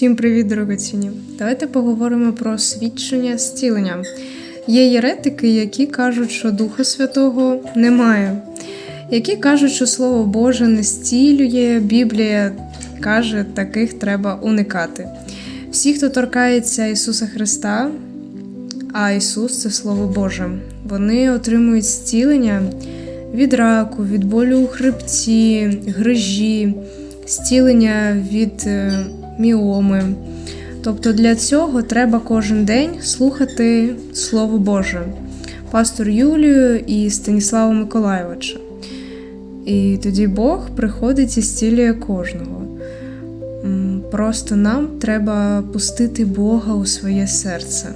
Всім привіт, дорогоцінні! Давайте поговоримо про свідчення зцілення. Є єретики, які кажуть, що Духа Святого немає, які кажуть, що Слово Боже не зцілює, Біблія каже, таких треба уникати. Всі, хто торкається Ісуса Христа, а Ісус це Слово Боже, вони отримують зцілення від раку, від болю у хребті, грижі, зцілення від е, міоми. Тобто для цього треба кожен день слухати Слово Боже, пастор Юлію і Станіслава Миколайовича. І тоді Бог приходить і зцілює кожного. Просто нам треба пустити Бога у своє серце.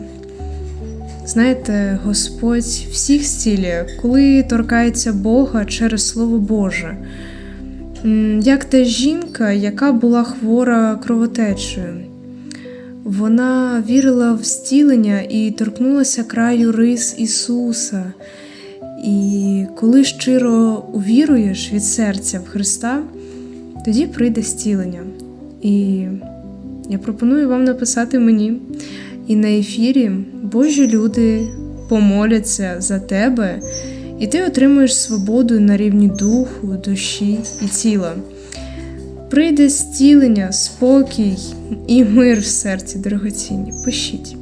Знаєте, Господь всіх зцілює, коли торкається Бога через Слово Боже. Як та жінка, яка була хвора кровотечею. Вона вірила в зцілення і торкнулася краю рис Ісуса. І коли щиро увіруєш від серця в Христа, тоді прийде зцілення. І я пропоную вам написати мені. І на ефірі Божі люди помоляться за тебе, і ти отримуєш свободу на рівні духу, душі і тіла. Прийде зцілення, спокій і мир в серці, дорогоцінні. Пишіть.